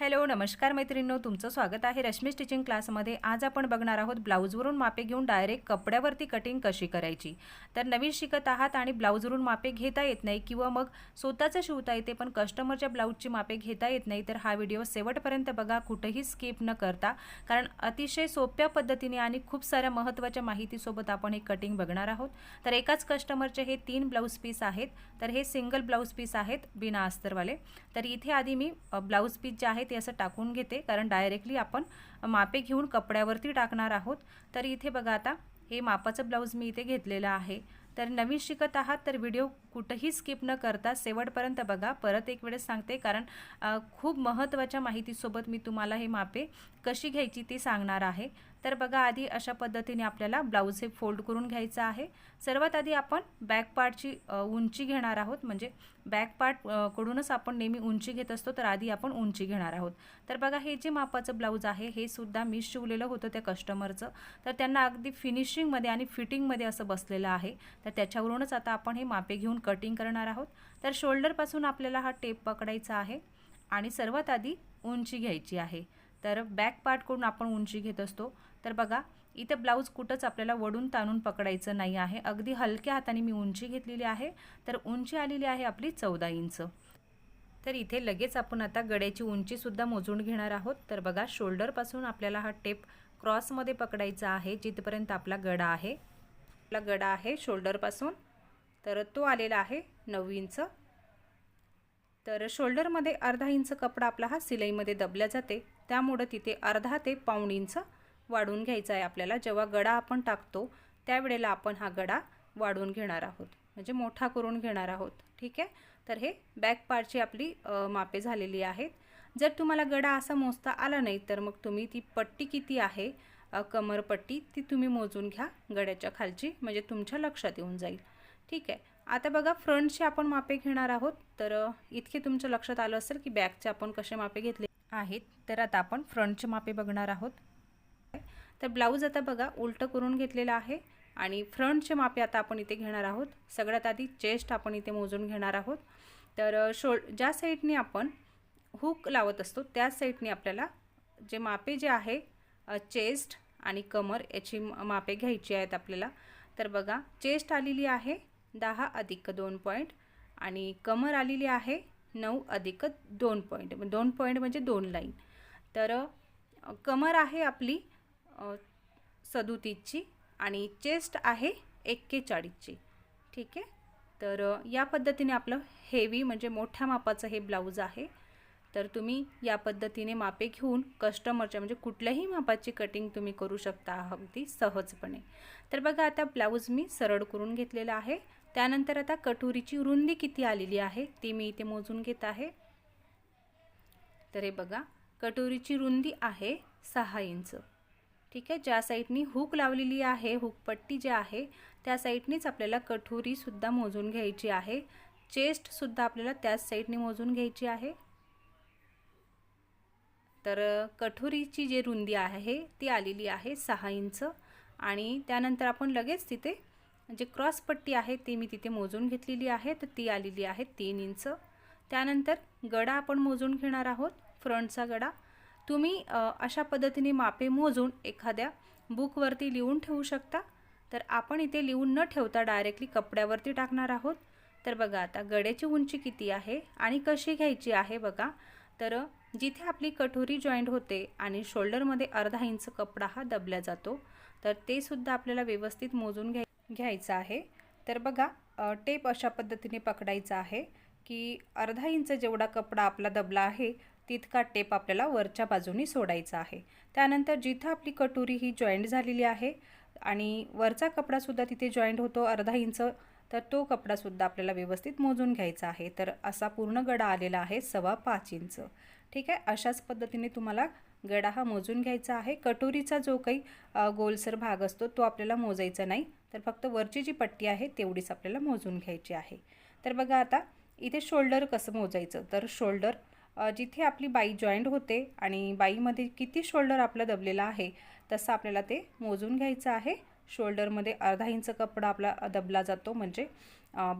Hello नमस्कार मैत्रिणींनो तुमचं स्वागत आहे रश्मी स्टिचिंग क्लासमध्ये. आज आपण बघणार आहोत ब्लाऊजवरून मापे घेऊन डायरेक्ट कपड्यावरती कटिंग कशी करायची. तर नवीन शिकत आहात आणि ब्लाऊजवरून मापे घेता येत नाही किंवा मग स्वतःचं शिवता येते पण कस्टमरच्या ब्लाऊजची मापे घेता येत नाही तर हा व्हिडिओ शेवटपर्यंत बघा कुठंही स्किप न करता. कारण अतिशय सोप्या पद्धतीने आणि खूप साऱ्या महत्त्वाच्या माहितीसोबत आपण हे कटिंग बघणार आहोत. तर एकाच कस्टमरचे हे तीन ब्लाऊज पीस आहेत. तर हे सिंगल ब्लाऊज पीस आहेत बिना अस्तरवाले. तर इथे आधी मी ब्लाऊज पीस जे आहेत ते असं टाकून घेते. कारण डायरेक्टली आपण मापे घेऊन कपड्यावरती टाकणार आहोत. तर इथे बघा आता हे मापाचं ब्लाऊज मी इथे घेतलेलं आहे. तर नवीन शिकत आहात तर व्हिडिओ कुठंही स्किप न करता शेवटपर्यंत बघा. परत एक वेळेस सांगते कारण खूप महत्त्वाच्या माहितीसोबत मी तुम्हाला हे मापे कशी घ्यायची ती सांगणार आहे. तर बघा आधी अशा पद्धतीने आपल्याला ब्लाऊज हे फोल्ड करून घ्यायचं आहे. सर्वात आधी आपण बॅक पार्टची उंची घेणार आहोत. म्हणजे बॅक पार्ट कडूनच आपण नेहमी उंची घेत असतो तर आधी आपण उंची घेणार आहोत. तर बघा हे जे मापाचं ब्लाऊज आहे हे सुद्धा मी शिवलेलं होतं त्या कस्टमरचं तर त्यांना अगदी फिनिशिंगमध्ये आणि फिटिंगमध्ये असं बसलेलं आहे. तर त्याच्यावरूनच आता आपण हे मापे घेऊन कटिंग करणार आहोत. तर शोल्डरपासून आपल्याला हा टेप पकडायचा आहे. आणि सर्वात आधी उंची घ्यायची आहे. तर बॅक पार्टकडून आपण उंची घेत असतो. तर बघा इथं ब्लाऊज कुठंच आपल्याला वडून ताणून पकडायचं नाही आहे. अगदी हलक्या हाताने मी उंची घेतलेली आहे. तर उंची आलेली आहे आपली चौदा इंच. तर इथे लगेच आपण आता गड्याची उंचीसुद्धा मोजून घेणार आहोत. तर बघा शोल्डरपासून आपल्याला हा टेप क्रॉसमध्ये पकडायचा आहे जिथपर्यंत आपला गडा आहे. आपला गडा आहे शोल्डरपासून तर तो आलेला आहे नऊ इंच. तर शोल्डरमध्ये अर्धा इंच कपडा आपला हा सिलाईमध्ये दबल्या जाते. त्यामुळं तिथे अर्धा ते पाऊण इंच वाढून घ्यायचा आहे आपल्याला. जेव्हा गडा आपण टाकतो त्यावेळेला आपण हा गडा वाढून घेणार आहोत. म्हणजे मोठा करून घेणार आहोत. ठीक आहे? तर हे बॅक पार्टची आपली मापे झालेली आहेत. जर तुम्हाला गडा असा मोजता आला नाही तर मग तुम्ही ती पट्टी किती आहे कमरपट्टी ती तुम्ही मोजून घ्या गड्याच्या खालची. म्हणजे तुमच्या लक्षात येऊन जाईल. ठीक आहे? आता बघा फ्रंटचे आपण मापे घेणार आहोत. तर इतके तुमच्या लक्षात आलं असेल की बॅकचे आपण कसे मापे घेतले? आहेत तर आता आपण फ्रंटचे मापे बघणार आहोत. तर ब्लाऊज आता बघा उलटं करून घेतलेलं आहे आणि फ्रंटचे मापे आता आपण इथे घेणार आहोत. सगळ्यात आधी चेस्ट आपण इथे मोजून घेणार आहोत. तर शो शोल ज्या साईडने आपण हुक लावत असतो त्याच साईडने आपल्याला जे मापे जे आहे चेस्ट आणि कमर याची मापे घ्यायची आहेत आपल्याला. तर बघा चेस्ट आलेली आहे दहा अधिक दोन पॉईंट आणि कमर आलेली आहे नऊ अधिक दोन पॉईंट दोन पॉईंट म्हणजे दोन लाईन तर कमर आहे आपली सदुतीसची आणि चेस्ट आहे एक्केचाळीसची. ठीक आहे? तर या पद्धतीने आपलं हेवी म्हणजे मोठ्या मापाचं हे ब्लाऊज आहे. तर तुम्ही या पद्धतीने मापे घेऊन कस्टमरच्या म्हणजे कुठल्याही मापाची कटिंग तुम्ही करू शकता अगदी सहजपणे. तर बघा आता ब्लाऊज मी सरळ करून घेतलेला आहे. त्यानंतर आता कटोरीची रुंदी किती आलेली आहे ती मी इथे मोजून घेत आहे. तर हे बघा कटोरीची रुंदी आहे सहा इंच. ठीक आहे ज्या साईडनी हुक लावलेली आहे हुकपट्टी जी आहे त्या साईडनीच आपल्याला कठोरीसुद्धा मोजून घ्यायची आहे. चेस्टसुद्धा आपल्याला त्याच साईडने मोजून घ्यायची आहे. तर कठोरीची जी रुंदी आहे ती आलेली आहे सहा इंच. आणि त्यानंतर आपण लगेच तिथे जे क्रॉसपट्टी आहे ती मी तिथे मोजून घेतलेली आहे तर ती आलेली आहे तीन इंच. त्यानंतर गडा आपण मोजून घेणार आहोत फ्रंटचा गडा. तुम्ही अशा पद्धतीने मापे मोजून एखाद्या बुकवरती लिहून ठेवू शकता. तर आपण इथे लिहून न ठेवता डायरेक्टली कपड्यावरती टाकणार आहोत. तर बघा आता गड्याची उंची किती आहे आणि कशी घ्यायची आहे बघा. तर जिथे आपली कठोरी जॉईंट होते आणि शोल्डरमध्ये अर्धा इंच कपडा हा दबला जातो तर ते सुद्धा आपल्याला व्यवस्थित मोजून घ्याय घ्यायचं आहे. तर बघा टेप अशा पद्धतीने पकडायचा आहे की अर्धा इंच जेवढा कपडा आपला दबला आहे तितका टेप आपल्याला वरच्या बाजूनी सोडायचा आहे. त्यानंतर जिथं आपली कटोरी ही जॉईंट झालेली आहे आणि वरचा कपडासुद्धा तिथे जॉईंट होतो अर्धा इंच तर तो कपडासुद्धा आपल्याला व्यवस्थित मोजून घ्यायचा आहे. तर असा पूर्ण गडा आलेला आहे सव्वा पाच इंच. ठीक आहे? अशाच पद्धतीने तुम्हाला गडा हा मोजून घ्यायचा आहे. कटोरीचा जो काही गोलसर भाग असतो तो आपल्याला मोजायचा नाही. तर फक्त वरची जी पट्टी आहे तेवढीच आपल्याला मोजून घ्यायची आहे. तर बघा आता इथे शोल्डर कसं मोजायचं? तर शोल्डर जिथे आपली बाई जॉईंट होते आणि बाईमध्ये किती शोल्डर आपलं दबलेलं आहे तसं आपल्याला ते मोजून घ्यायचं आहे. शोल्डरमध्ये अर्धा इंच कपडा आपला दबला जातो म्हणजे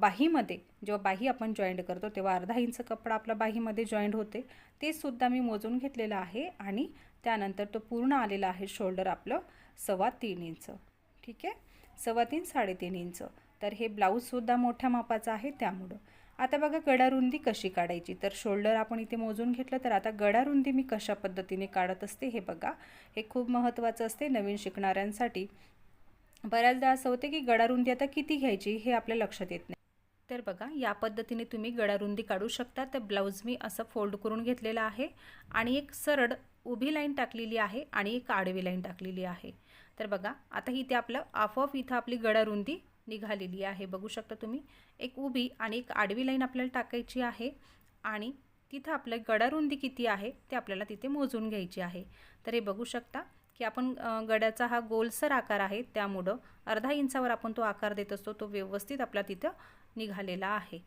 बाहीमध्ये. जेव्हा बाही आपण जॉईंट करतो तेव्हा अर्धा इंच कपडा आपला बाहीमध्ये जॉईंट होते. ते सुद्धा मी मोजून घेतलेलं आहे आणि त्यानंतर तो पूर्ण आलेला आहे शोल्डर आपलं सव्वा तीन इंच. ठीक आहे? सव्वा तीन साडेतीन इंच. तर हे ब्लाऊजसुद्धा मोठ्या मापाचं आहे त्यामुळं. आता बघा गडारुंदी कशी काढायची? तर शोल्डर आपण इथे मोजून घेतलं तर आता गडारुंदी मी कशा पद्धतीने काढत असते हे बघा. हे खूप महत्त्वाचं असते नवीन शिकणाऱ्यांसाठी. बऱ्याचदा असं होते की गडारुंदी आता किती घ्यायची हे आपल्या लक्षात येत नाही. तर बघा या पद्धतीने तुम्ही गडारुंदी काढू शकता. तर ब्लाऊज मी असं फोल्ड करून घेतलेला आहे. आणि एक सरळ उभी लाईन टाकलेली आहे आणि एक आडवी लाईन टाकलेली आहे. तर बघा आता इथे आपलं आपोआप इथं आपली गडारुंदी निघालेली आहे. बघू शकता तुम्ही एक उभी आणि एक आडवी लाईन आपल्याला टाकायची आहे आणि तिथं आपलं गडारुंदी किती आहे ते आपल्याला तिथे मोजून घ्यायची आहे. तर हे बघू शकता की आपण गडाचा गड्याचा हा गोलसर आकार आहे त्यामुळं अर्धा इंचावर आपण तो आकार देत असतो तो व्यवस्थित आपला तिथं निघालेला आहे.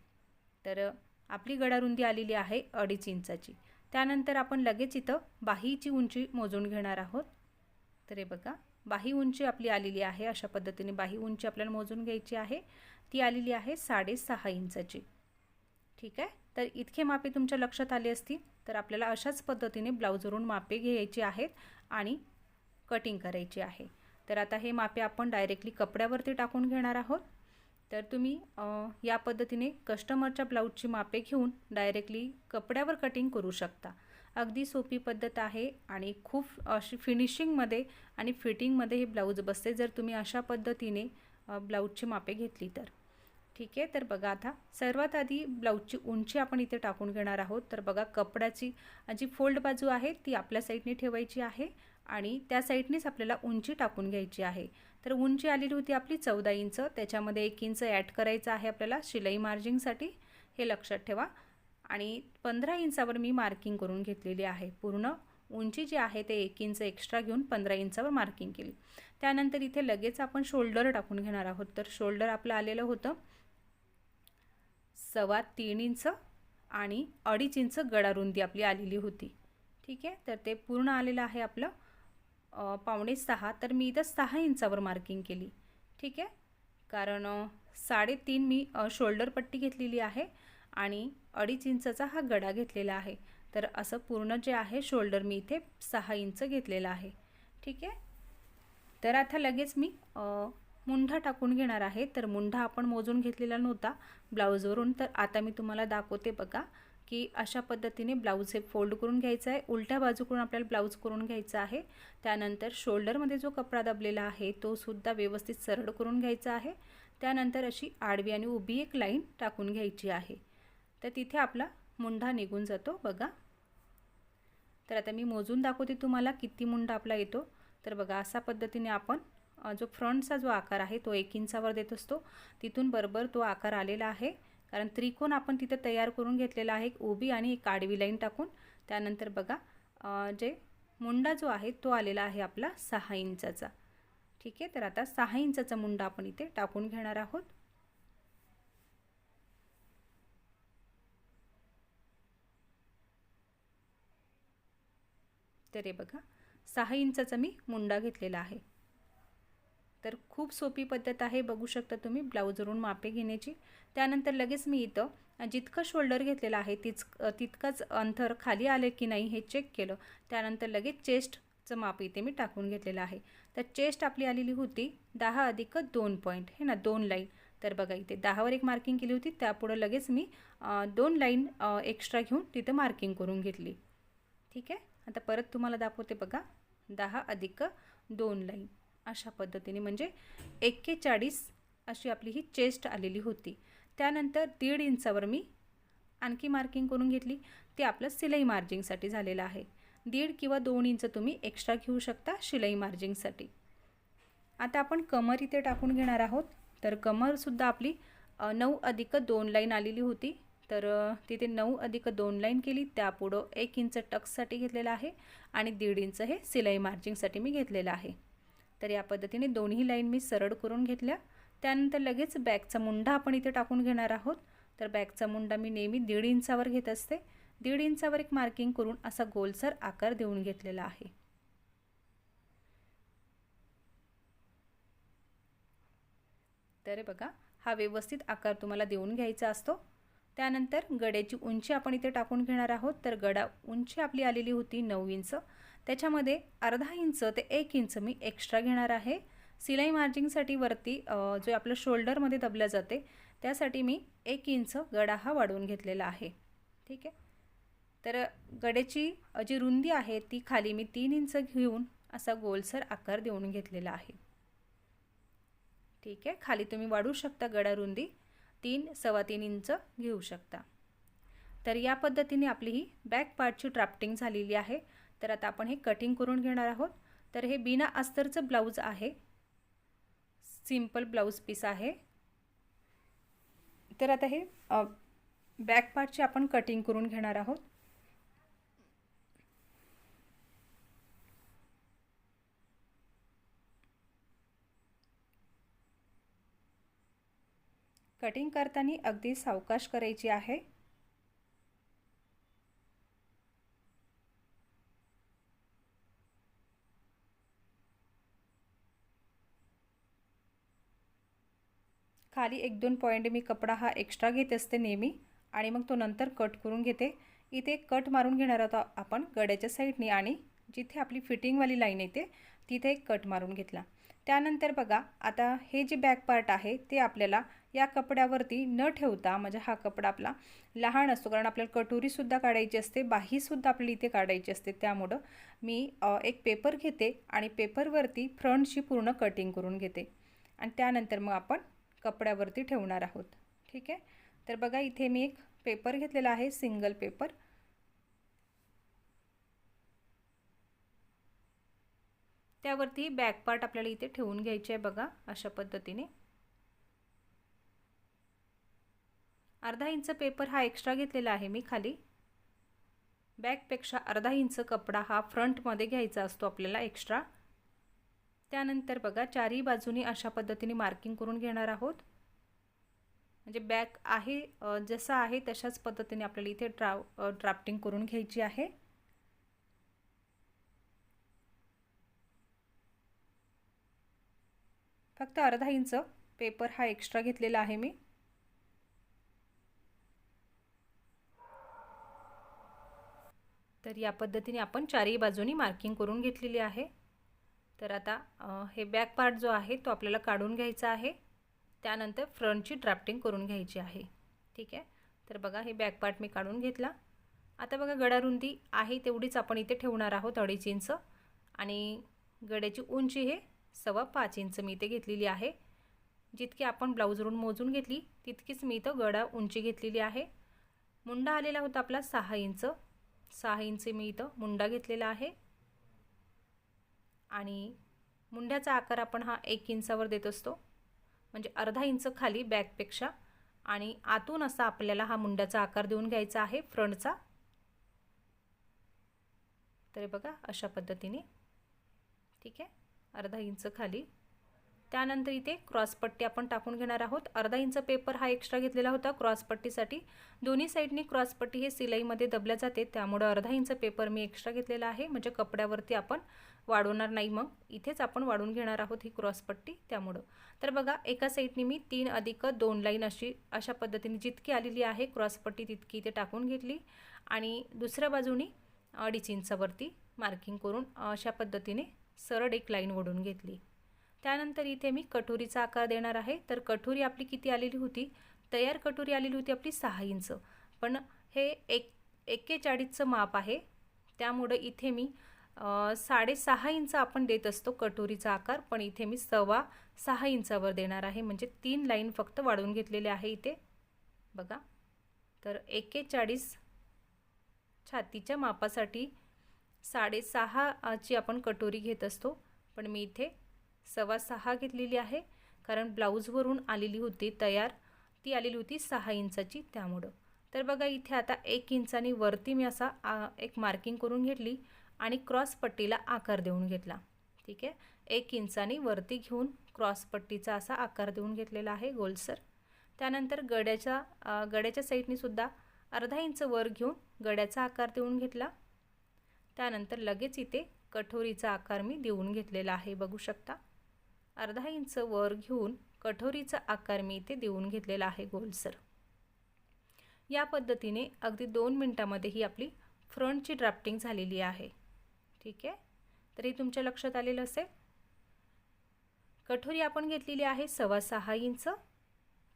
तर आपली गडारुंदी आलेली आहे अडीच इंचाची. त्यानंतर आपण लगेच इथं बाहीची उंची मोजून घेणार आहोत. तर हे बघा बाही उंची आपली आलेली आहे. अशा पद्धतीने बाही उंची आपल्याला मोजून घ्यायची आहे. ती आलेली आहे साडेसहा इंचाची. ठीक आहे? तर इतके मापे तुमच्या लक्षात आले असतील तर आपल्याला अशाच पद्धतीने ब्लाऊजवरून मापे घ्यायची आहेत आणि कटिंग करायची आहे. तर आता हे मापे आपण डायरेक्टली कपड्यावरती टाकून घेणार आहोत. तर तुम्ही या पद्धतीने कस्टमरच्या ब्लाऊजची मापे घेऊन डायरेक्टली कपड्यावर कटिंग करू शकता. अगदी सोपी पद्धत आहे आणि खूप अशी फिनिशिंगमध्ये आणि फिटिंगमध्ये हे ब्लाऊज बसते. जर तुम्ही अशा पद्धतीने ब्लाऊजची मापे घेतली तर. ठीक आहे? तर बघा आता सर्वात आधी ब्लाऊजची उंची आपण इथे टाकून घेणार आहोत. तर बघा कपड्याची जी फोल्ड बाजू आहे ती आपल्या साईडने ठेवायची आहे आणि त्या साईडनेच आपल्याला उंची टाकून घ्यायची आहे. तर उंची आलेली होती आपली चौदा इंच. त्याच्यामध्ये एक इंच ॲड करायचं आहे आपल्याला शिलाई मार्जिंगसाठी हे लक्षात ठेवा. आणि पंधरा इंचावर मी मार्किंग करून घेतलेली आहे. पूर्ण उंची जी आहे ते एक इंच एक्स्ट्रा घेऊन पंधरा इंचावर मार्किंग केली. त्यानंतर इथे लगेच आपण शोल्डर टाकून घेणार आहोत. तर शोल्डर आपलं आलेलं होतं सव्वा तीन इंच आणि अडीच इंच गडारुंदी आपली आलेली होती. ठीक आहे? तर ते पूर्ण आलेलं आहे आपलं पावणे सहा. तर मी इथं सहा इंचावर मार्किंग केली. ठीक आहे? कारण साडेतीन मी शोल्डर पट्टी घेतलेली आहे. आणि अडीच इंचचा हा गडा घेतलेला आहे. तर असं पूर्ण जे आहे शोल्डर मी इथे सहा इंच घेतलेला आहे. ठीक आहे? तर आता लगेच मी मुंढा टाकून घेणार आहे. तर मुंढा आपण मोजून घेतलेला नव्हता ब्लाऊजवरून. तर आता मी तुम्हाला दाखवते बघा की अशा पद्धतीने ब्लाऊज हे फोल्ड करून घ्यायचं आहे. उलट्या बाजूकडून आपल्याला ब्लाऊज करून घ्यायचा आहे. त्यानंतर शोल्डरमध्ये जो कपडा दबलेला आहे तो सुद्धा व्यवस्थित सरळ करून घ्यायचा आहे. त्यानंतर अशी आडवी आणि उभी एक लाईन टाकून घ्यायची आहे. तर तिथे आपला मुंढा निघून जातो बघा. तर आता मी मोजून दाखवते तुम्हाला किती मुंडा आपला येतो. तर बघा अशा पद्धतीने आपण जो फ्रंटचा जो आकार आहे तो एक इंचावर देत असतो. तिथून बरोबर तो आकार आलेला आहे. कारण त्रिकोण आपण तिथं तयार करून घेतलेला आहे एक उभी आणि एक आडवी लाईन टाकून. त्यानंतर बघा जे मुंडा जो आहे तो आलेला आहे आपला सहा इंचाचा. ठीक आहे? तर आता सहा इंचाचा मुंडा आपण इथे टाकून घेणार आहोत. तर हे बघा सहा इंचाचा मी मुंडा घेतलेला आहे. तर खूप सोपी पद्धत आहे बघू शकता तुम्ही ब्लाऊजवरून मापे घेण्याची. त्यानंतर लगेच मी इथं जितकं शोल्डर घेतलेलं आहे तिच तितकंच अंतर खाली आले की नाही हे चेक केलं. त्यानंतर लगेच चेस्टचं माप इथे मी टाकून घेतलेलं आहे. तर चेस्ट आपली आलेली होती दहा अधिक दोन पॉईंट हे ना दोन लाईन तर बघा इथे दहावर एक मार्किंग केली होती त्यापुढं लगेच मी दोन लाईन एक्स्ट्रा घेऊन तिथं मार्किंग करून घेतली. ठीक आहे? आता परत तुम्हाला दाखवते बघा. दहा अधिक दोन लाईन अशा पद्धतीने म्हणजे एक्केचाळीस अशी आपली ही चेस्ट आलेली होती. त्यानंतर दीड इंचावर मी आणखी मार्किंग करून घेतली. ते आपलं सिलाई मार्जिंगसाठी झालेलं आहे. दीड किंवा दोन इंच तुम्ही एक्स्ट्रा घेऊ शकता शिलाई मार्जिंगसाठी आता आपण कमर इथे टाकून घेणार आहोत. तर कमरसुद्धा आपली नऊ अधिक दोन लाईन आलेली होती. तर तिथे नऊ अधिक दोन लाईन केली. त्यापुढं एक इंच टक्ससाठी घेतलेलं आहे आणि दीड इंच हे सिलाई मार्जिंगसाठी मी घेतलेलं आहे. तर या पद्धतीने दोन्ही लाईन मी सरळ करून घेतल्या. त्यानंतर लगेच बॅगचा मुंडा आपण इथे टाकून घेणार आहोत. तर बॅगचा मुंडा मी नेहमी दीड इंचावर घेत असते. दीड इंचावर एक मार्किंग करून असा गोलसर आकार देऊन घेतलेला आहे. तर बघा हा व्यवस्थित आकार तुम्हाला देऊन घ्यायचा असतो. त्यानंतर गड्याची उंची आपण इथे टाकून घेणार आहोत. तर गडा उंची आपली आलेली होती नऊ इंच. त्याच्यामध्ये अर्धा इंच ते एक इंच मी एक्स्ट्रा घेणार आहे. सिलाई मार्जिंगसाठी वरती जो आपलं शोल्डरमध्ये दबल्या जाते त्यासाठी मी एक इंच गडा हा वाढवून घेतलेला आहे. ठीक आहे? तर गड्याची जी रुंदी आहे ती खाली मी तीन इंच घेऊन असा गोलसर आकार देऊन घेतलेला आहे. ठीक आहे? खाली तुम्ही वाढू शकता गडा रुंदी. तीन सव्वा तीन इंच घेऊ शकता. तर या पद्धतीने आपली ही बॅक पार्टची ड्राफ्टिंग झालेली आहे. तर आता आपण हे कटिंग करून घेणार आहोत. तर हे बिना अस्तरचं ब्लाऊज आहे. सिंपल ब्लाऊज पीस आहे. तर आता हे बॅक पार्टची आपण कटिंग करून घेणार आहोत. कटिंग करताना अगदी सावकाश करायची आहे. खाली एक दोन पॉईंट मी कपडा हा एक्स्ट्रा घेत असते नेहमी आणि मग तो नंतर कट करून घेते. इथे कट मारून घेणार आहोत आपण गड्याच्या साईडने आणि जिथे आपली फिटिंगवाली लाईन येते तिथे एक कट मारून घेतला. त्यानंतर बघा आता हे जे बॅक पार्ट आहे ते आपल्याला या कपड्यावरती न ठेवता म्हणजे हा कपडा आपला लहान असतो कारण आपल्याला कटोरीसुद्धा काढायची असते बाहीसुद्धा आपल्याला इथे काढायची असते. त्यामुळं मी एक पेपर घेते आणि पेपरवरती फ्रंटची पूर्ण कटिंग करून घेते. आणि त्यानंतर मग आपण कपड्यावरती ठेवणार आहोत. ठीक आहे? तर बघा इथे मी एक पेपर घेतलेला आहे सिंगल पेपर. त्यावरती बॅक पार्ट आपल्याला इथे ठेवून घ्यायचे आहे बघा अशा पद्धतीने. अर्धा इंच पेपर हा एक्स्ट्रा घेतलेला आहे मी खाली. बॅकपेक्षा अर्धा इंच कपडा हा फ्रंटमध्ये घ्यायचा असतो आपल्याला एक्स्ट्रा त्यानंतर बघा चारही बाजूनी अशा पद्धतीने मार्किंग करून घेणार आहोत. म्हणजे बॅक आहे जसं आहे तशाच पद्धतीने आपल्याला इथे ड्राव ड्राफ्टिंग करून घ्यायची आहे. फक्त अर्धा इंच पेपर हा एक्स्ट्रा घेतलेला आहे मी. तर या पद्धतीने आपण चारही बाजूनी मार्किंग करून घेतलेली आहे. तर आता हे बॅक पार्ट जो आहे तो आपल्याला काढून घ्यायचा आहे. त्यानंतर फ्रंटची ड्राफ्टिंग करून घ्यायची आहे. ठीक आहे? तर बघा हे बॅक पार्ट मी काढून घेतला. आता बघा गडारुंदी आहे तेवढीच आपण इथे ठेवणार आहोत अडीच इंच. आणि गड्याची उंची हे सव्वा पाच इंच मी इथे घेतलेली आहे. जितकी आपण ब्लाऊजवरून मोजून घेतली तितकीच मी इथं गडा उंची घेतलेली आहे. मुंडा आलेला होता आपला सहा इंच. सहा इंची मी इथं मुंडा घेतलेला आहे. आणि मुंड्याचा आकार आपण हा एक इंचावर देत असतो. म्हणजे अर्धा इंच खाली बॅकपेक्षा आणि आतून असा आपल्याला हा मुंड्याचा आकार देऊन घ्यायचा आहे फ्रंटचा. तर बघा अशा पद्धतीने. ठीक आहे? अर्धा इंच खाली. त्यानंतर इथे क्रॉसपट्टी आपण टाकून घेणार आहोत. अर्धा इंच पेपर हा एक्स्ट्रा घेतलेला होता. क्रॉसपट्टीसाठी दोन्ही साईडनी क्रॉसपट्टी हे सिलाईमध्ये दबल्या जाते. त्यामुळं अर्धा इंच पेपर मी एक्स्ट्रा घेतलेला आहे. म्हणजे कपड्यावरती आपण वाढवणार नाही मग. इथेच आपण वाढून घेणार आहोत ही क्रॉसपट्टी त्यामुळं. तर बघा एका साईडनी मी तीन अधिक दोन लाईन अशी अशा पद्धतीने जितकी आलेली आहे क्रॉसपट्टी तितकी इथे टाकून घेतली. आणि दुसऱ्या बाजूनी अडीच इंचावरती मार्किंग करून अशा पद्धतीने सरळ एक लाईन ओढून घेतली. त्यानंतर इथे मी कटोरीचा आकार देणार आहे. तर कटोरी आपली किती आलेली होती? तयार कटोरी आलेली होती आपली सहा इंच. पण हे एक एक्केचाळीसचं माप आहे. त्यामुळं इथे मी साडेसहा इंच आपण देत असतो कटोरीचा आकार. पण इथे मी सव्वा सहा इंचावर देणार आहे. म्हणजे तीन लाईन फक्त वाढवून घेतलेले आहे इथे. बघा. तर एक्केचाळीस छातीच्या मापासाठी साडेसहाची आपण कटोरी घेत असतो. पण मी इथे सव्वा सहा घेतलेली आहे. कारण ब्लाऊजवरून आलेली होती तयार. ती आलेली होती सहा इंचाची त्यामुळं. तर बघा इथे आता एक इंचानी वरती मी असा एक मार्किंग करून घेतली आणि क्रॉस पट्टीला आकार देऊन घेतला. ठीक आहे? एक इंचाने वरती घेऊन क्रॉस पट्टीचा असा आकार देऊन घेतलेला आहे गोलसर त्यानंतर गड्याच्या गड्याच्या साईडनी सुद्धा अर्धा इंच वर घेऊन गड्याचा आकार देऊन घेतला. त्यानंतर लगेच इथे कठोरीचा आकार मी देऊन घेतलेला आहे बघू शकता. अर्धा इंच वर घेऊन कठोरीचा आकार मी इथे देऊन घेतलेला आहे गोलसर या पद्धतीने अगदी दोन मिनटामध्ये ही आपली फ्रंटची ड्राफ्टिंग झालेली आहे. ठीक आहे? तरी तुमच्या लक्षात आलेलं असेल? कठोरी आपण घेतलेली आहे सव्वा सहा इंच.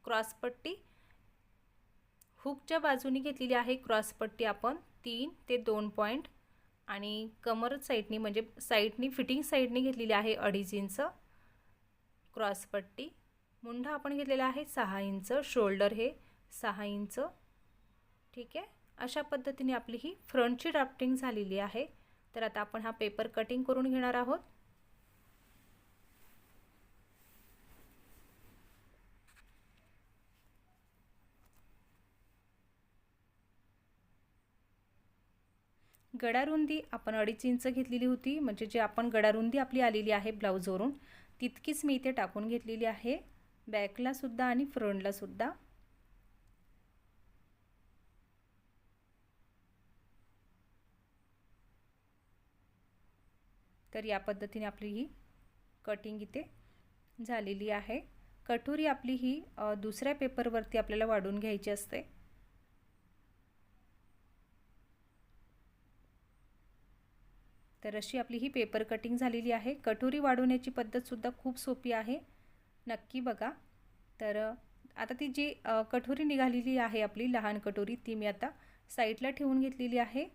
क्रॉसपट्टी हुकच्या बाजूनी घेतलेली आहे क्रॉसपट्टी आपण तीन ते दोन पॉईंट आणि कमर साईडनी म्हणजे साईडनी फिटिंग साईडनी घेतलेली आहे अडीच इंच. क्रॉसपट्टी मुंढा आपण घेतलेला आहे सहा इंच शोल्डर हे सहा इंच. ठीक आहे? अशा पद्धतीने आपली ही फ्रंटची ड्राफ्टिंग झालेली आहे. तर आता आपण हा पेपर कटिंग करून घेणार आहोत. गडारुंदी आपण अडीच इंच घेतलेली होती. म्हणजे जे आपण गडारुंदी आपली आलेली आहे ब्लाऊजवरून तितकीच मी इथे टाकून घेतलेली आहे. बॅकलासुद्धा आणि फ्रंटलासुद्धा तर या पद्धतीने आपली ही कटिंग इथे झालेली आहे. कटोरी आपली ही दुसऱ्या पेपरवरती आपल्याला वाढून घ्यायची असते. तर अशी आपली ही पेपर कटिंग झालेली आहे. कटोरी वाढवण्याची पद्धतसुद्धा खूप सोपी आहे. नक्की बघा. तर आता ती जी कटोरी निघालेली आहे आपली लहान कटोरी ती मी आता साईडला ठेवून घेतलेली आहे.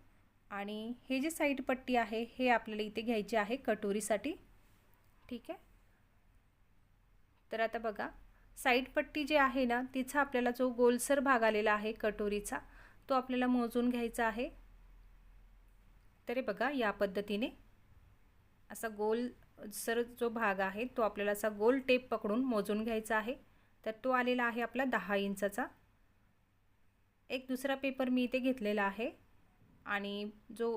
आणि हे जे साईड पट्टी आहे हे आपल्याला इथे घ्यायचे आहे कटोरीसाठी. ठीक आहे? तर आता बघा. साईड पट्टी जी आहे ना तिचा आपल्याला जो गोलसर भाग आलेला आहे कटोरीचा तो आपल्याला मोजून घ्यायचा आहे. तरी बघा या पद्धतीने असा गोल सर जो भाग आहे तो आपल्याला असा गोल टेप पकडून मोजून घ्यायचा आहे. तर तो आलेला आहे आपला दहा इंचाचा. एक दुसरा पेपर मी इथे घेतलेला आहे आणि जो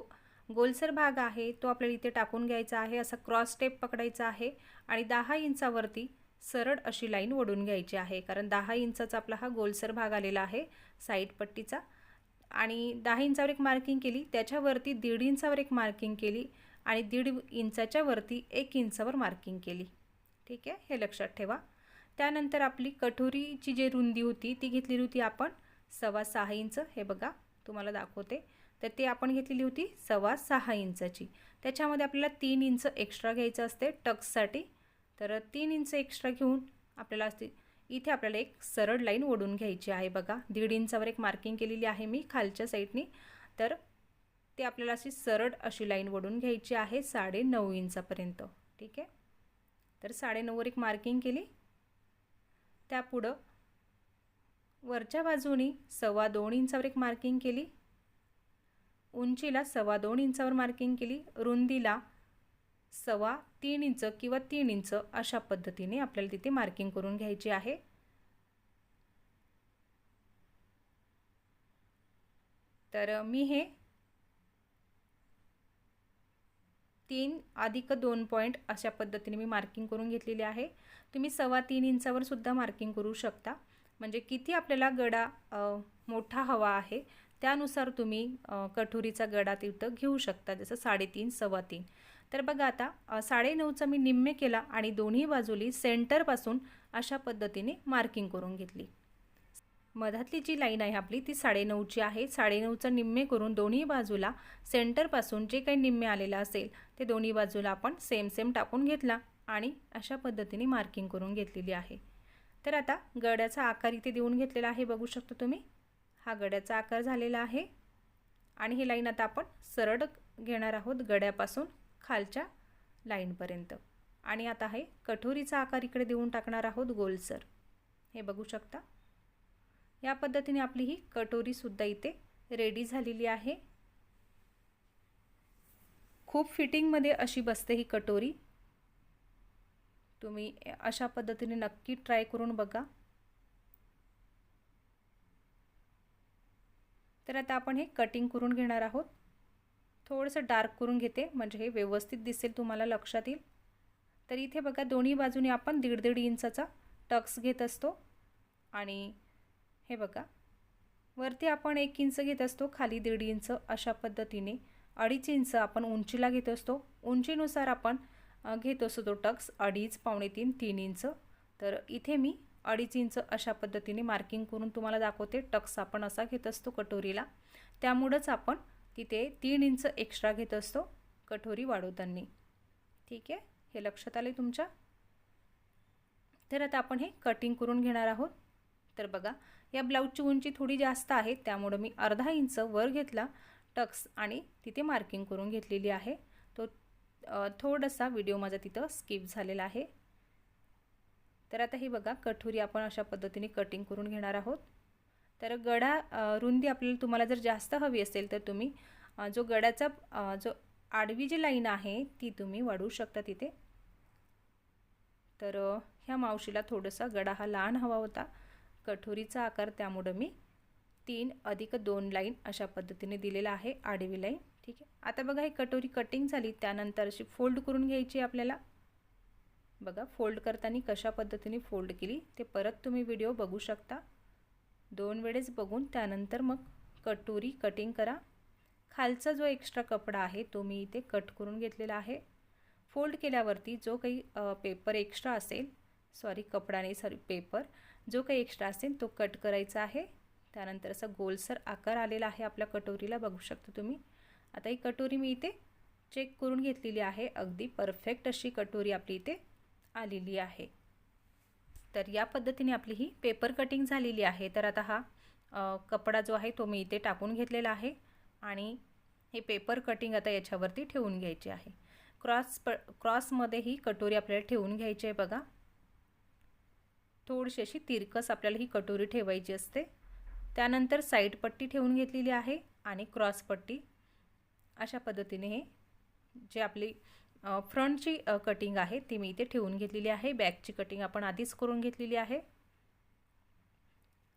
गोलसर भाग आहे तो आपल्याला इथे टाकून घ्यायचा आहे. असा क्रॉस टेप पकडायचा आहे आणि दहा इंचावरती सरळ अशी लाईन ओढून घ्यायची आहे. कारण दहा इंचाचा आपला हा गोलसर भाग आलेला आहे साईड पट्टीचा. आणि दहा इंचावर एक मार्किंग केली त्याच्यावरती दीड इंचावर एक मार्किंग केली आणि दीड इंचाच्या वरती एक इंचावर मार्किंग केली. ठीक आहे? हे लक्षात ठेवा. त्यानंतर आपली कठोरीची जी रुंदी होती ती घेतलेली होती आपण सव्वा सहा इंच. हे बघा तुम्हाला दाखवते. तर ती आपण घेतलेली होती सव्वा सहा इंचाची. त्याच्यामध्ये आपल्याला तीन इंच एक्स्ट्रा घ्यायचं असते टक्ससाठी तर तीन इंच एक्स्ट्रा घेऊन आपल्याला असते इथे आपल्याला एक सरळ लाईन ओढून घ्यायची आहे बघा. दीड इंचावर एक मार्किंग केलेली आहे मी खालच्या साईडनी तर ते आपल्याला अशी सरळ अशी लाईन ओढून घ्यायची आहे साडे नऊ इंचापर्यंत. ठीक आहे? तर साडेनऊवर एक मार्किंग केली. त्यापुढं वरच्या बाजूनी सव्वा दोन इंचावर एक मार्किंग केली. उंचीला सव्वा दोन इंचावर मार्किंग केली. रुंदीला सव्वा तीन इंच किंवा तीन इंच अशा पद्धतीने आपल्याला तिथे मार्किंग करून घ्यायची आहे. तर मी हे तीन अधिक दोन पॉईंट अशा पद्धतीने मी मार्किंग करून घेतलेली आहे. तुम्ही सव्वा तीन इंचावर सुद्धा मार्किंग करू शकता. म्हणजे किती आपल्याला गडा मोठा हवा आहे त्यानुसार तुम्ही कठोरीचा गडा तिथं घेऊ शकता. जसं साडेतीन सव्वा तीन. तर बघा आता साडेनऊचा मी निम्मे केला आणि दोन्ही बाजूली सेंटरपासून अशा पद्धतीने मार्किंग करून घेतली. मधातली जी लाईन आहे आपली ती साडेनऊची आहे. साडेनऊचा निम्मे करून दोन्ही बाजूला सेंटरपासून जे काही निम्मे आलेलं असेल ते दोन्ही बाजूला आपण सेम सेम टाकून घेतला आणि अशा पद्धतीने मार्किंग करून घेतलेली आहे. तर आता गड्याचा आकार इथे देऊन घेतलेला आहे बघू शकता तुम्ही. हा गड्याचा आकार झालेला आहे. आणि ही लाईन आता आपण सरळ घेणार आहोत गड्यापासून. खालच्या लाईनपर्यंत. आणि आता हे कठोरीचा आकार इकडे देऊन टाकणार आहोत गोलसर हे बघू शकता. या पद्धतीने आपली ही कटोरीसुद्धा इथे रेडी झालेली आहे. खूप फिटिंगमध्ये अशी बसते ही कटोरी तुम्ही अशा पद्धतीने नक्की ट्राय करून बघा. तर आता आपण हे कटिंग करून घेणार आहोत. थोडंसं डार्क करून घेते म्हणजे हे व्यवस्थित दिसेल तुम्हाला लक्षात येईल. तर इथे बघा दोन्ही बाजूने आपण दीड दीड इंचाचा टक्स घेत असतो. आणि हे बघा वरती आपण एक इंच घेत असतो खाली दीड इंच अशा पद्धतीने. अडीच इंच आपण उंचीला घेत असतो. उंचीनुसार आपण घेत असतो तो टक्स अडीच पावणे तीन तीन इंच. तर इथे मी अडीच इंच अशा पद्धतीने मार्किंग करून तुम्हाला दाखवते. टक्स आपण असा घेत असतो कटोरीला. त्यामुळंच आपण तिथे तीन इंच एक्स्ट्रा घेत असतो कठोरी वाढवताना. ठीक आहे? हे लक्षात आले तुमच्या? तर आता आपण हे कटिंग करून घेणार आहोत. तर बघा या ब्लाऊजची उंची थोडी जास्त आहे त्यामुळं मी अर्धा इंच वर घेतला टक्स आणि तिथे मार्किंग करून घेतलेली आहे. तो थोडासा व्हिडिओ माझा तिथं स्किप झालेला आहे. तर आता हे बघा कठोरी आपण अशा पद्धतीने कटिंग करून घेणार आहोत. तर गडा रुंदी आपल्याला तुम्हाला जर जास्त हवी असेल तर तुम्ही जो गड्याचा जो आडवी जी लाईन आहे ती तुम्ही वाढवू शकता तिथे. तर ह्या मावशीला थोडंसा गडा हा लहान हवा होता. कठोरीचा आकार त्यामुळं मी तीन अधिक दोन लाईन अशा पद्धतीने दिलेला आहे आडवी लाईन. ठीक आहे? आता बघा ही कटोरी कटिंग झाली त्यानंतर अशी फोल्ड करून घ्यायची आपल्याला. बघा फोल्ड करताना कशा पद्धतीने फोल्ड केली ते परत तुम्ही व्हिडिओ बघू शकता. दोन वेळेस बघून त्यानंतर मग कटोरी कटिंग करा. खालचा जो एक्स्ट्रा कपडा आहे तो मी इथे कट करून घेतलेला आहे. फोल्ड केल्यावरती जो काही पेपर एक्स्ट्रा असेल सॉरी कपडा नाही सॉरी पेपर जो काही एक्स्ट्रा असेल तो कट करायचा आहे. त्यानंतर असा गोलसर आकार आलेला आहे आपल्या कटोरीला बघू शकता तुम्ही. आता ही कटोरी मी इथे चेक करून घेतलेली आहे. अगदी परफेक्ट अशी कटोरी आपली इथे आलेली आहे. तर या पद्धतीने आपली ही पेपर कटिंग झालेली आहे. तर आता हा कपडा जो आहे तो मी इथे टाकून घेतलेला आहे आणि हे पेपर कटिंग आता याच्यावरती ठेवून घ्यायचे आहे. क्रॉस प क्रॉसमध्ये ही कटोरी आपल्याला ठेवून घ्यायची आहे बघा. थोडीशी अशी तिरकस आपल्याला ही कटोरी ठेवायची असते. त्यानंतर साईड पट्टी ठेवून घेतलेली आहे आणि क्रॉस पट्टी. अशा पद्धतीने हे जे आपली फ्रंटची कटिंग आहे ती मी इथे ठेवून घेतलेली आहे. बॅकची कटिंग आपण आधीच करून घेतलेली आहे.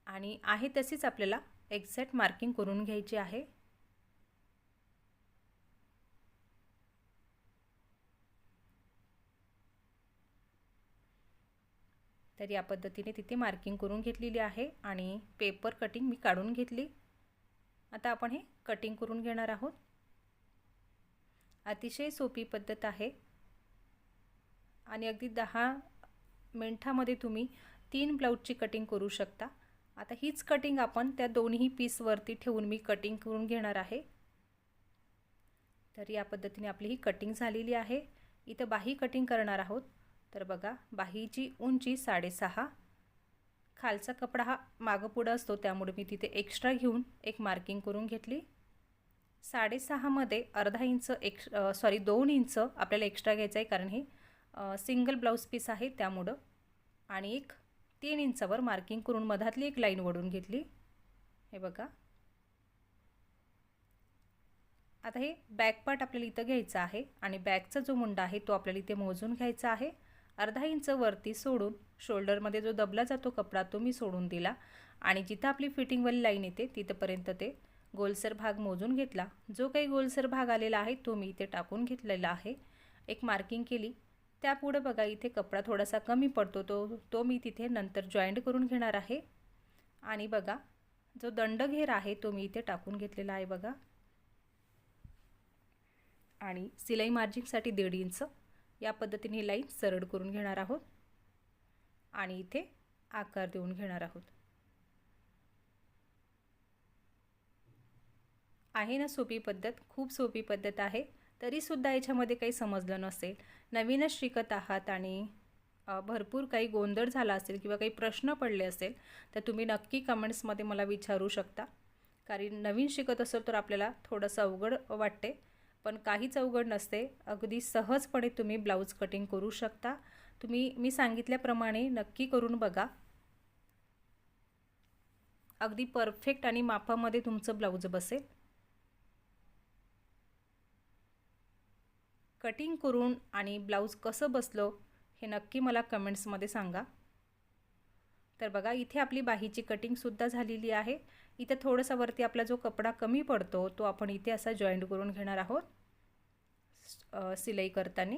आणि आहे तशीच आपल्याला एक्झॅक्ट मार्किंग करून घ्यायची आहे. तर या पद्धतीने तिथे मार्किंग करून घेतलेली आहे आणि पेपर कटिंग मी काढून घेतली. आता आपण हे कटिंग करून घेणार आहोत. अतिशय सोपी पद्धत आहे. आणि अगदी दहा मिनटामध्ये तुम्ही तीन ब्लाऊजची कटिंग करू शकता. आता हीच कटिंग आपण त्या दोन्ही पीसवरती ठेवून मी कटिंग करून घेणार आहे. तर या पद्धतीने आपली ही कटिंग झालेली आहे. इथं बाही कटिंग करणार आहोत. तर बघा बाहीची उंची साडेसहा. खालचा कपडा हा मागं पुढं असतो त्यामुळे मी तिथे एक्स्ट्रा घेऊन एक मार्किंग करून घेतली. साडेसहामध्ये अर्धा इंच एक सॉरी दोन इंच आपल्याला एक्स्ट्रा घ्यायचं आहे कारण हे सिंगल ब्लाऊज पीस आहे त्यामुळं. आणि एक तीन इंचावर मार्किंग करून मधातली एक लाईन वडून घेतली. हे बघा. आता हे बॅक पार्ट आपल्याला इथं घ्यायचा आहे आणि बॅकचा जो मुंडा आहे तो आपल्याला इथे मोजून घ्यायचा आहे. अर्धा इंच वरती सोडून शोल्डरमध्ये जो दबला जातो कपडा तो मी सोडून दिला. आणि जिथं आपली फिटिंगवाली लाईन येते तिथंपर्यंत ते गोलसर भाग मोजून घेतला. जो काही गोलसर भाग आलेला आहे तो मी इथे टाकून घेतलेला आहे. एक मार्किंग केली. त्यापुढं बघा इथे कपडा थोडासा कमी पडतो. तो तो मी तिथे नंतर जॉईंट करून घेणार आहे. आणि बघा जो दंडघेर आहे तो मी इथे टाकून घेतलेला आहे बघा. आणि सिलाई मार्जिंगसाठी दीड इंच. या पद्धतीने लाईन सरळ करून घेणार आहोत. आणि इथे आकार देऊन घेणार आहोत. आहे ना सोपी पद्धत? खूप सोपी पद्धत आहे. तरीसुद्धा याच्यामध्ये काही समजलं नसेल. नवीनच शिकत आहात आणि भरपूर काही गोंधळ झाला असेल किंवा काही प्रश्न पडले असेल तर तुम्ही नक्की कमेंट्समध्ये मला विचारू शकता. कारण नवीन शिकत असेल तर आपल्याला थोडंसं अवघड वाटते. पण काहीच अवघड नसते. अगदी सहजपणे तुम्ही ब्लाऊज कटिंग करू शकता. तुम्ही मी सांगितल्याप्रमाणे नक्की करून बघा. अगदी परफेक्ट आणि मापामध्ये तुमचं ब्लाऊज बसेल. कटिंग करून आणि ब्लाऊज कसं बसलो हे नक्की मला कमेंट्समध्ये सांगा. तर बघा इथे आपली बाहीची कटिंगसुद्धा झालेली आहे. इथं थोडंसा वरती आपला जो कपडा कमी पडतो तो आपण इथे असा जॉईंट करून घेणार आहोत सिलाई करताना.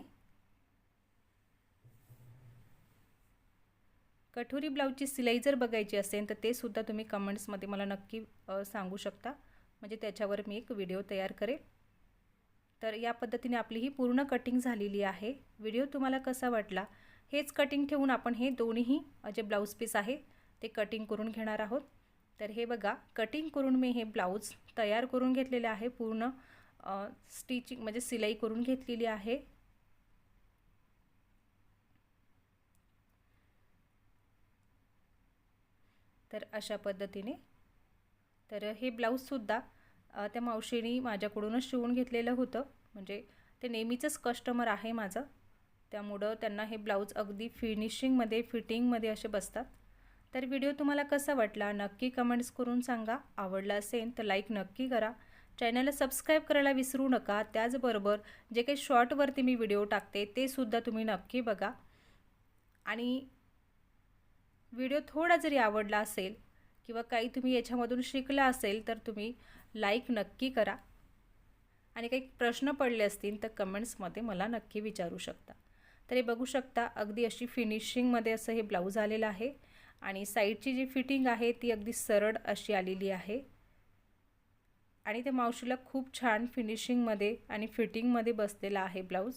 कठोरी ब्लाऊजची सिलाई जर बघायची असेल तर ते सुद्धा तुम्ही कमेंट्समध्ये मला नक्की सांगू शकता. म्हणजे त्याच्यावर मी एक व्हिडिओ तयार करेल. तर या पद्धतीने आपली ही पूर्ण कटिंग झालेली आहे. व्हिडिओ तुम्हाला कसा वाटला? हेच कटिंग ठेवून आपण हे दोन्हीही जे ब्लाऊज पीस आहे ते कटिंग करून घेणार आहोत. तर हे बघा कटिंग करून मी हे ब्लाऊज तयार करून घेतलेले आहे. पूर्ण स्टिचिंग म्हणजे सिलाई करून घेतलेली आहे. तर अशा पद्धतीने. तर हे ब्लाऊजसुद्धा त्या मावशीने माझ्याकडूनच शिवून घेतलेलं होतं. म्हणजे ते नेहमीचंच कस्टमर आहे माझं. त्यामुळं त्यांना हे ब्लाऊज अगदी फिनिशिंगमध्ये फिटिंगमध्ये असे बसतात. तर व्हिडिओ तुम्हाला कसा वाटला? नक्की कमेंट्स करून सांगा. आवडला असेल तर लाईक नक्की करा. चॅनलला सबस्क्राईब करायला विसरू नका. त्याचबरोबर जे काही शॉर्टवरती मी व्हिडिओ टाकते ते सुद्धा तुम्ही नक्की बघा. आणि व्हिडिओ थोडा जरी आवडला असेल किंवा काही तुम्ही याच्यामधून शिकला असेल तर तुम्ही लाईक नक्की करा. आणि काही प्रश्न पडले असतील तर कमेंट्समध्ये मला नक्की विचारू शकता. तर हे बघू शकता अगदी अशी फिनिशिंगमध्ये असं हे ब्लाऊज आलेलं आहे. आणि साईडची जी फिटिंग आहे ती अगदी सरळ अशी आलेली आहे. आणि ते मावशीला खूप छान फिनिशिंगमध्ये आणि फिटिंगमध्ये बसलेला आहे ब्लाऊज.